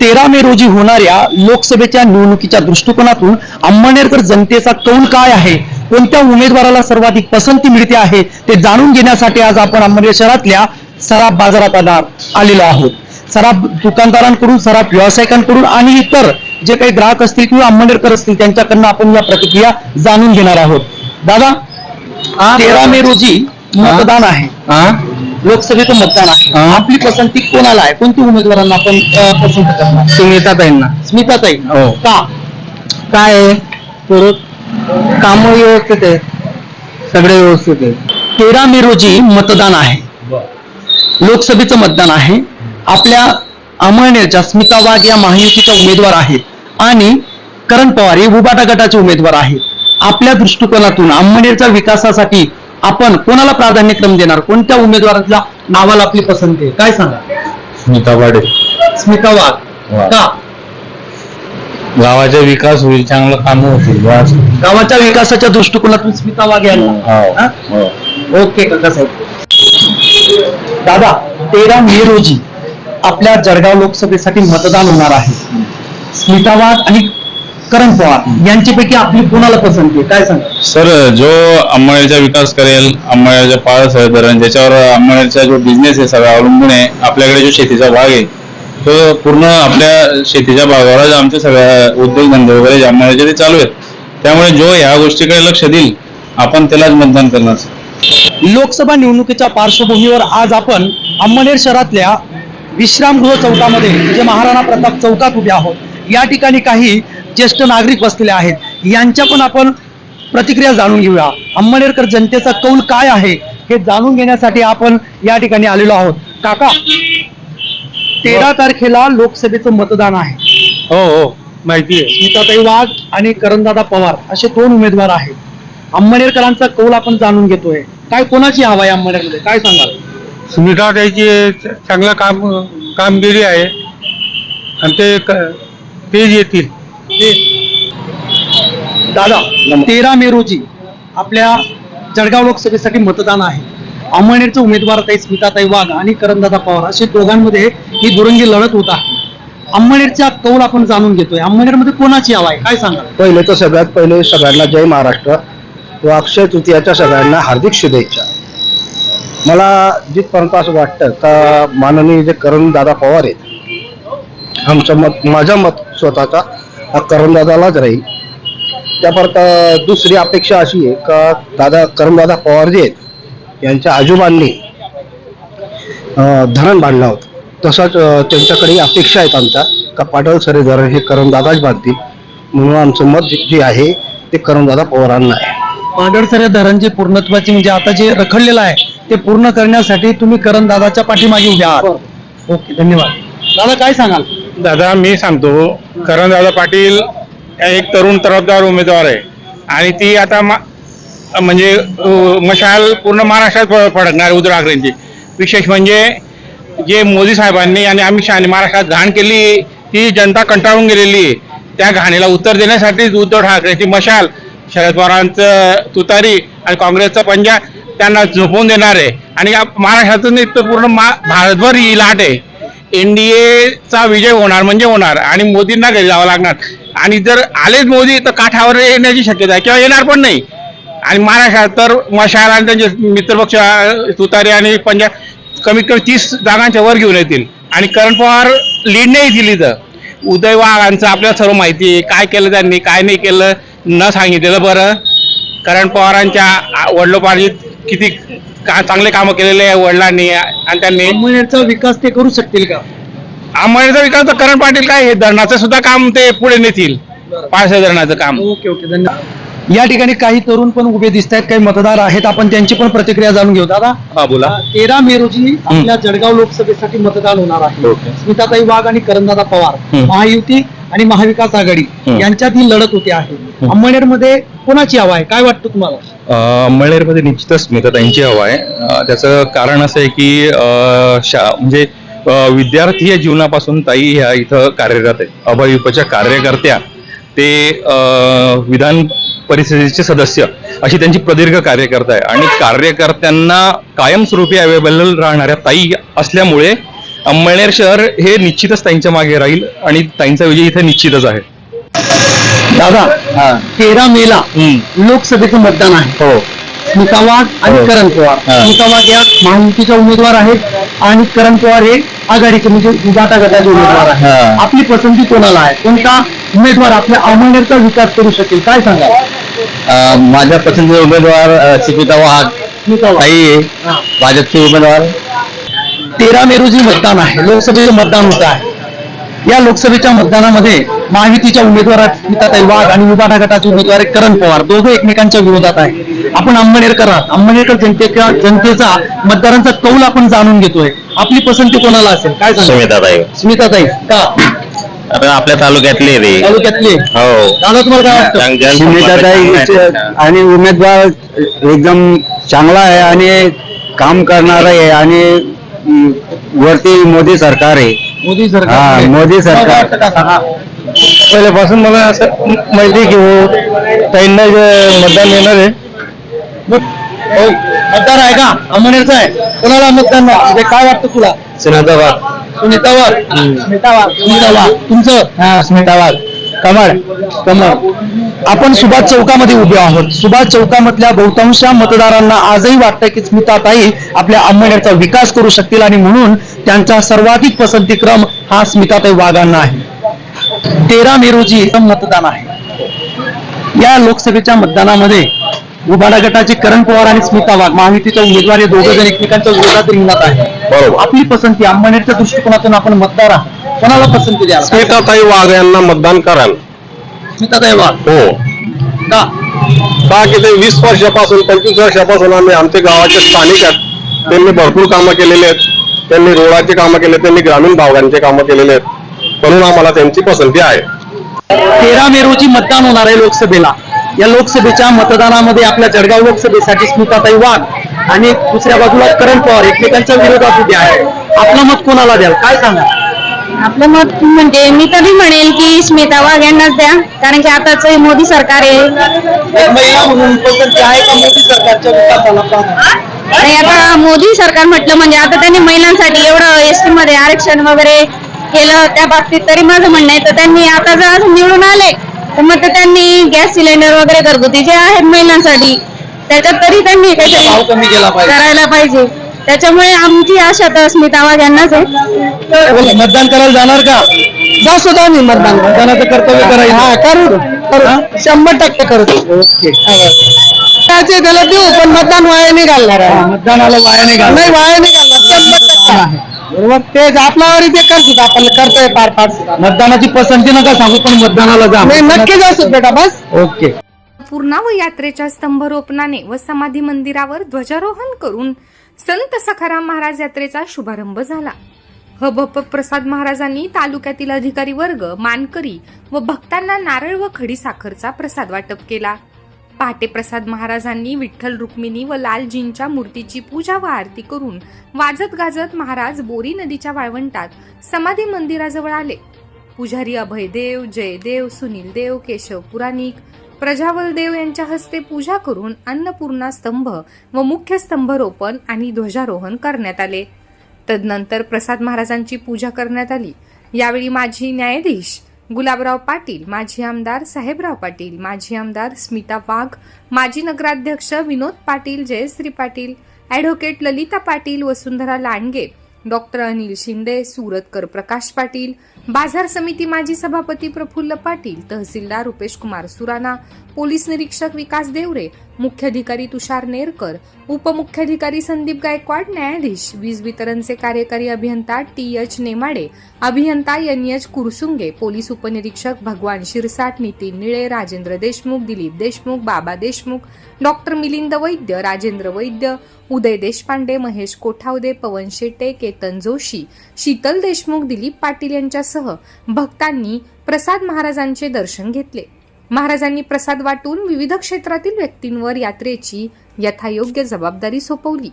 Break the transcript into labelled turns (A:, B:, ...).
A: तेरा मे रोजी होणाऱ्या लोकसभेच्या निवडणुकीच्या दृष्टिकोनातून अंमळनेरकर जनतेचा कौल काय आहे? कोणत्या उमेदवाराला सर्वाधिक पसंती मिळते आहे? ते जाणून घेण्यासाठी आज आपण अंमळनेर शहरातल्या सराफ बाजारात आला- आलेलो आहोत. सराफ दुकानदारांकडून सराफ व्यावसायिकांकडून आणि इतर जे काही ग्राहक असतील किंवा अंमळनेरकर असतील त्यांच्याकडनं आपण या प्रतिक्रिया जाणून घेणार आहोत. दादा तेरा मे रोजी मतदान आहे. लोकसभेचं मतदान आहे.
B: हा.
A: आपली पसंती कोणाला आहे? कोणत्या उमेदवारांना आपण अ, पसंत करणार?
B: सुनीता ताईंना
A: स्मिताताई
B: हो.
A: का?
B: काय आहे? थोडं काम व्यवस्थित आहे सगळे व्यवस्थित आहे
A: तेरा मे रोजी मतदान आहे. लोकसभेचं मतदान आहे. आपल्या अमळनेरच्या स्मिता वाघ या महायुतीच्या उमेदवार आहेत आणि करण पवार हे उबाटा गटाचे उमेदवार आहेत आपल्या दृष्टिकोनातून अंमळनेरच्या विकासासाठी आपण कोणाला प्राधान्यक्रम देणार? कोणत्या उमेदवाराच्या नावाला आपली पसंती आहे? काय सांगा?
B: स्मिता पाटील
A: स्मिता वाघ.
B: वाघ.
A: का?
B: गावाचा विकास होईल चांगलं काम होतील बस
A: गावाच्या विकासाच्या दृष्टिकोनातून स्मिता वाघ यांना हा?
B: हो.
A: ओके काका साहेब. दादा तेरा मे रोजी आपल्या जळगाव लोकसभेसाठी मतदान होणार आहे. स्मिता वाघ आणि करण पवार यांच्यापैकी आपली कोणाला पसंती आहे? काय सांगा
C: सर जो अंमळनेरचा विकास करेल अंमळनेरच्या पाळस आहे धरण ज्याच्यावर अंमळनेरचा जो बिझनेस आहे सगळा अवलंबून आहे आपल्याकडे जो शेतीचा भाग आहे तो पूर्ण आपल्या शेतीच्या भागावरच आमचे सगळ्या उद्योगधंदे वगैरे जे अंमळनेरचे ते चालू आहेत. त्यामुळे जो ह्या गोष्टीकडे लक्ष देईल आपण त्यालाच मतदान करणार.
A: लोकसभा निवडणुकीच्या पार्श्वभूमीवर आज आपण अंमनेर शहरातल्या विश्रामगृह चौकामध्ये म्हणजे महाराणा प्रताप चौकात उभे आहोत. या ठिकाणी काही ज्येष्ठ नागरिक बसलेले आहेत. यांच्या पण आपण प्रतिक्रिया जाणून घेऊया. अंमनेरकर जनतेचा कौल काय आहे हे जाणून घेण्यासाठी आपण या ठिकाणी आलेलो आहोत. काका तेरा तारखेला लोकसभेचं मतदान आहे.
B: हो हो. माहिती आहे.
A: स्मिताताई वाघ आणि करणदादा पवार असे दोन उमेदवार आहेत. अंमनेरकरांचा कौल आपण जाणून घेतोय. काय कोणाची हवा आहे अंमनेरमध्ये काय सांगाल?
B: ताईची चांगलं काम कामगिरी आहे. आणि ते क- तेच येतील.
A: दादा तेरा मे रोजी आपल्या जळगाव लोकसभेसाठी मतदान आहे. अंमळनेरचे उमेदवार ताई स्मिताताई वाघ आणि करणदादा पवार असे दोघांमध्ये ही दुरंगी लढत होत आहे. अंमळनेरचा कौल आपण जाणून घेतोय. अंमळनेरमध्ये कोणाची हवा आहे? काय सांगाल?
D: पहिले तर सगळ्यात पहिले सगळ्यांना जय महाराष्ट्र व अक्षय तृतीयाच्या सगळ्यांना हार्दिक शुभेच्छा. मला जिथपर्यंत असं वाटतं का माननीय जे करणदादा पवार आहेत आमचं मत माझं मत स्वतःचा हा करणदादालाच राहील. त्यापर्यंत दुसरी अपेक्षा अशी आहे का दादा करणदादा पवार जे आहेत यांच्या आजोबांनी धरण बांधलं होतं. तसंच त्यांच्याकडे अपेक्षा आहेत आमच्या का पाटलसरे धरण हे करणदादाच बांधतील. म्हणून आमचं मत जे- आहे ते करणदादा पवारांना आहे.
A: पाडळसऱ्या धरण जे पूर्णत्वाची म्हणजे आता जे रखडलेलं आहे ते पूर्ण करण्यासाठी तुम्ही करण दादाच्या पाठीमागे उभे आहात. ओके धन्यवाद. दादा काय सांगाल?
E: दादा मी सांगतो. करणदादा पाटील एक तरुण तरफदार उमेदवार आहे. आणि ती आता मा- म्हणजे मशाल पूर्ण महाराष्ट्रात फडकणार उद्धव ठाकरेंची. विशेष म्हणजे जे मोदी साहेबांनी आणि अमित शहानी महाराष्ट्रात घाण केली ती जनता कंटाळून गेलेली आहे. त्या घाणीला उत्तर देण्यासाठीच उद्धव ठाकरेची मशाल शरद पवारांचं तुतारी आणि काँग्रेसचा पंजा त्यांना झोपवून देणार आहे. आणि महाराष्ट्रातून पूर्ण मा भारतभर ही लाट आहे. एनडीएचा विजय होणार म्हणजे होणार आणि मोदींना घरी जावं लागणार. आणि जर आलेच मोदी तर काठावर येण्याची शक्यता आहे. किंवा येणार पण नाही. आणि महाराष्ट्रात तर मशाल आणि त्यांचे मित्रपक्ष तुतारे आणि पंजाब कमीत कमी तीस जागांच्या वर घेऊन येतील. आणि करण पवार लीड नाही दिली तर. उदय वाघांचं आपल्याला सर्व माहिती आहे. काय केलं त्यांनी काय नाही केलं न सांगितलेलं बरं. करण पवारांच्या आ- किती का चांगले कामं केलेले आहे वडिलांनी आणि त्यांनी?
A: अंमळनेरचा विकास ते करू शकतील का?
E: अंमळनेरचा विकास तर करण पाटील काय हे धरणाचं सुद्धा काम ते पुढे नेतील. पाचशे धरणाचं काम.
A: ओके ओके धन्यवाद. या ठिकाणी काही तरुण पण उभे दिसत आहेत काही मतदार आहेत. आपण त्यांची पण प्रतिक्रिया जाणून घेऊ. दादा
C: हा बोला.
A: तेरा मे रोजी आपल्या जळगाव लोकसभेसाठी मतदान होणार आहे. स्मिताताई वाघ आणि करणदादा पवार. महायुती आणि महाविकास आघाडी. यांच्यात ही लढत होते आहे. अंमळनेरमध्ये कोणाची हवा आहे? काय वाटतं तुम्हाला?
C: अंमळनेरमध्ये निश्चितच स्मिताताईंची हवा आहे. त्याचं कारण असं आहे की म्हणजे विद्यार्थी या जीवनापासून ताई ह्या इथं कार्यरत आहेत. अभयुपच्या कार्यकर्त्या ते विधान परिषदेचे सदस्य अशी त्यांची प्रदीर्घ कार्यकर्ता आहे. आणि कार्यकर्त्यांना कायमस्वरूपी अवेलेबल राहणाऱ्या ताई असल्यामुळे
F: अंमळनेर शहर हे निश्चितच ताईंच्या मागे राहील आणि ताईंचा विजय इथे निश्चितच आहे.
A: दादा तेरा मेला लोकसभेचं मतदान आहे.
C: हो.
A: स्मिता वाघ आणि
C: हो.
A: करण पवार. स्मिता वाघ या महायुतीच्या उमेदवार आहेत आणि करण पवार हे आघाडीचे म्हणजे उबाटा गटाचे उमेदवार आहेत.
C: हा.
A: आपली पसंती कोणाला आहे? कोणता उमेदवार आपल्या अमळनेरचा विकास करू शकेल? काय सांगा
C: माझ्या पसंतीचे उमेदवार वाघ.
A: स्मिता वाघ.
C: आहे.
A: हा.
C: भाजपचे उमेदवार.
A: तेरा मे रोजी मतदान आहे. लोकसभेचं मतदान होत आहे. या लोकसभेच्या मतदानामध्ये महायुतीच्या उमेदवार स्मिताताई वाघ आणि उबाटा गटाचे उमेदवार करण पवार दोघे एकमेकांच्या विरोधात आहे. आपण अंबनेरकर आहात. अंबनेरकर जनतेच्या जनतेचा मतदारांचा कौल आपण जाणून घेतोय. आपली पसंती कोणाला असेल? काय
C: सुमिताताई.
A: स्मिताताई का?
C: आपल्या तालुक्यातले रे.
A: तालुक्यातले?
C: हो.
A: दादा तुम्हाला काय वाटतं?
D: सुनीताताई आणि उमेदवार एकदम चांगला आहे आणि काम करणारा आहे आणि वरती मोदी सरकार आहे.
A: मोदी
D: हा,
A: सरकार
D: मोदी सरकार.
A: वाटतं का?
D: पहिल्यापासून मला असं माहिती की हो ताईंना मतदान येणार आहे.
A: मग, हो, मतदार आहे का? अंबनेरचा आहे. कोणाला मतदान नाही? म्हणजे काय वाटतं तुला?
C: सुनीता वाघ.
A: सुनीता वाघ. स्मिता वाघ स्मिता वाघ. तुमचं? हा स्मिता वाघ. कमळ. कमळ. आपण सुभाष चौकामध्ये उभे आहोत. सुभाष चौकामधल्या बहुतांश मतदारांना आजही वाटतं की स्मिताताई आपल्या अंबनेरचा विकास करू शकतील आणि म्हणून त्यांचा सर्वाधिक पसंतीक्रम हा स्मिताताई वाघांना आहे. तेरा मे रोजी मतदान आहे. या लोकसभेच्या मतदानामध्ये उबाडा गटाचे करण पवार आणि स्मिता वाघ महायुतीचे उमेदवार हे दोघं जण एकमेकांच्या विरोधात रिंगणात आहे. आपली पसंती अंबनेरच्या दृष्टिकोनातून आपण मतदार आहात. कोणाला पसंती द्याल?
G: स्मिताताई वाघ यांना मतदान कराल.
A: वाघ
G: हो.
A: का?
G: का की ते वीस वर्षापासून पंचवीस वर्षापासून आम्ही आमच्या गावाचे स्थानिक आहेत. त्यांनी भरपूर कामं केलेली आहेत. त्यांनी रोडाची कामं केली त्यांनी ग्रामीण भागांची कामं केलेली आहेत. म्हणून आम्हाला त्यांची पसंती आहे.
A: तेरा मे रोजी मतदान होणार आहे लोकसभेला. या लोकसभेच्या मतदानामध्ये आपल्या जळगाव लोकसभेसाठी स्मिताताई वाघ आणि दुसऱ्या बाजूला करण पवार एकमेकांच्या विरोधात उभे आहे आपलं मत कोणाला द्याल? काय सांगा
H: आपलं मत म्हणजे मी तरी म्हणेल की स्मिता वाघ यांनाच द्या कारण की आताच हे मोदी सरकार आहे.
A: एक महिला म्हणून पसंती आहे का मोदी सरकारच्या विकासाला पाहून?
H: आणि आता मोदी सरकार म्हटलं म्हणजे आता त्यांनी महिलांसाठी एवढं एस टी मध्ये आरक्षण वगैरे केलं त्या बाबतीत तरी माझं म्हणणं आहे तर त्यांनी आता जर असं निवडून आले तर मग ते त्यांनी गॅस सिलेंडर वगैरे घरगुती जे आहेत महिलांसाठी त्याच्यात तरी त्यांनी
A: भाव
H: काहीतरी
A: कमी केला पाहिजे.
H: करायला पाहिजे. त्याच्यामुळे आमची आशा तर स्मिता वाघ यांनाच आहे.
A: मतदान करायला जाणार का? जा सुद्धा मी मतदान. मतदानाचं कर्तव्य करायचं. हा करू करू. शंभर टक्के करू. ओके. त्याला देऊ पण मतदान वाया नाही घालणार मतदानाला वाया नाही घालणार. नाही वाया नाही घालणार. शंभर टक्के. बरोबर? तेच आपल्यावर ते करतो आपण करतोय पार पार. मतदानाची पसंती नका सांगू पण मतदानाला जा. नक्की जाऊ बेटा बस. ओके.
I: पूर्णा व यात्रेच्या स्तंभरोपणाने व समाधी मंदिरावर ध्वजारोहण करून संत सखाराम महाराज यात्रेचा शुभारंभ झाला. हबप प्रसाद महाराजांनी तालुक्यातील अधिकारी वर्ग मानकरी व भक्तांना नारळ व खडी साखरचा प्रसाद वाटप केला. पहाटे प्रसाद महाराजांनी विठ्ठल रुक्मिणी व लालजींच्या मूर्तीची पूजा व आरती करून वाजत गाजत महाराज बोरी नदीच्या वाळवंटात समाधी मंदिराजवळ आले. पुजारी अभयदेव जयदेव सुनील देव केशव पुराणिक प्रजावलदेव यांच्या हस्ते पूजा करून अन्नपूर्णा स्तंभ व मुख्य स्तंभरोपण आणि ध्वजारोहण करण्यात आले. तदनंतर प्रसाद महाराजांची पूजा करण्यात आली. यावेळी माजी न्यायाधीश गुलाबराव पाटील माजी आमदार साहेबराव पाटील माजी आमदार स्मिता वाघ माजी नगराध्यक्ष विनोद पाटील जयश्री पाटील ॲडव्होकेट ललिता पाटील वसुंधरा लांडगे डॉक्टर अनिल शिंदे सुरतकर प्रकाश पाटील बाजार समिती माजी सभापती प्रफुल्ल पाटील तहसीलदार रुपेश कुमार सुराणा पोलीस निरीक्षक विकास देवरे मुख्याधिकारी तुषार नेरकर उपमुख्याधिकारी संदीप गायकवाड न्यायाधीश वीज वितरणचे कार्यकारी अभियंता टी एच नेमाडे अभियंता एन एच कुरसुंगे पोलीस उपनिरीक्षक भगवान शिरसाट नितीन निळे राजेंद्र देशमुख दिलीप देशमुख बाबा देशमुख डॉक्टर मिलिंद वैद्य राजेंद्र वैद्य उदय देशपांडे महेश कोठावदे पवन शेटे केतन जोशी शीतल देशमुख दिलीप पाटील यांच्यासह भक्तांनी प्रसाद महाराजांचे दर्शन घेतले. महाराजांनी प्रसाद वाटून विविध क्षेत्रातील व्यक्तींवर यात्रेची यथायोग्य जबाबदारी सोपवली.